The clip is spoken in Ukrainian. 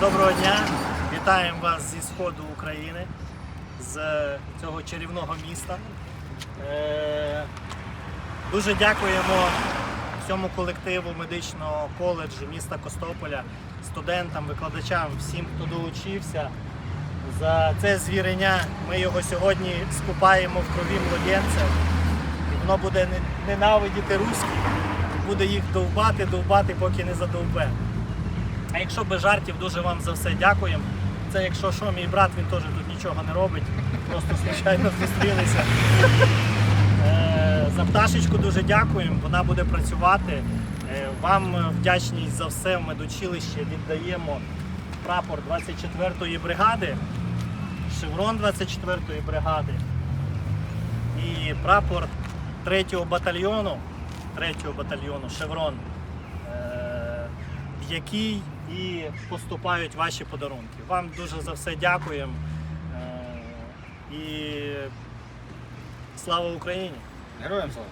Доброго дня! Вітаємо вас зі сходу України, з цього чарівного міста. Е, Дуже дякуємо всьому колективу медичного коледжу міста Костополя, студентам, викладачам, всім, хто долучився. За це звірення ми його сьогодні скупаємо в крові младенця. Воно буде ненавидіти русських, і буде їх довбати, довбати, поки не задовбе. А якщо без жартів, дуже вам за все дякуємо. Це якщо що, мій брат він теж тут нічого не робить, просто звичайно зустрілися. Е, За пташечку дуже дякуємо, вона буде працювати. Е, Вам вдячність за все в медучилище віддаємо прапор 24-ї бригади, шеврон 24-ї бригади і прапор 3-го батальйону, 3-го батальйону шеврон, е, який і поступають ваші подарунки. Вам дуже за все дякуємо. Е, І слава Україні! Героям слава!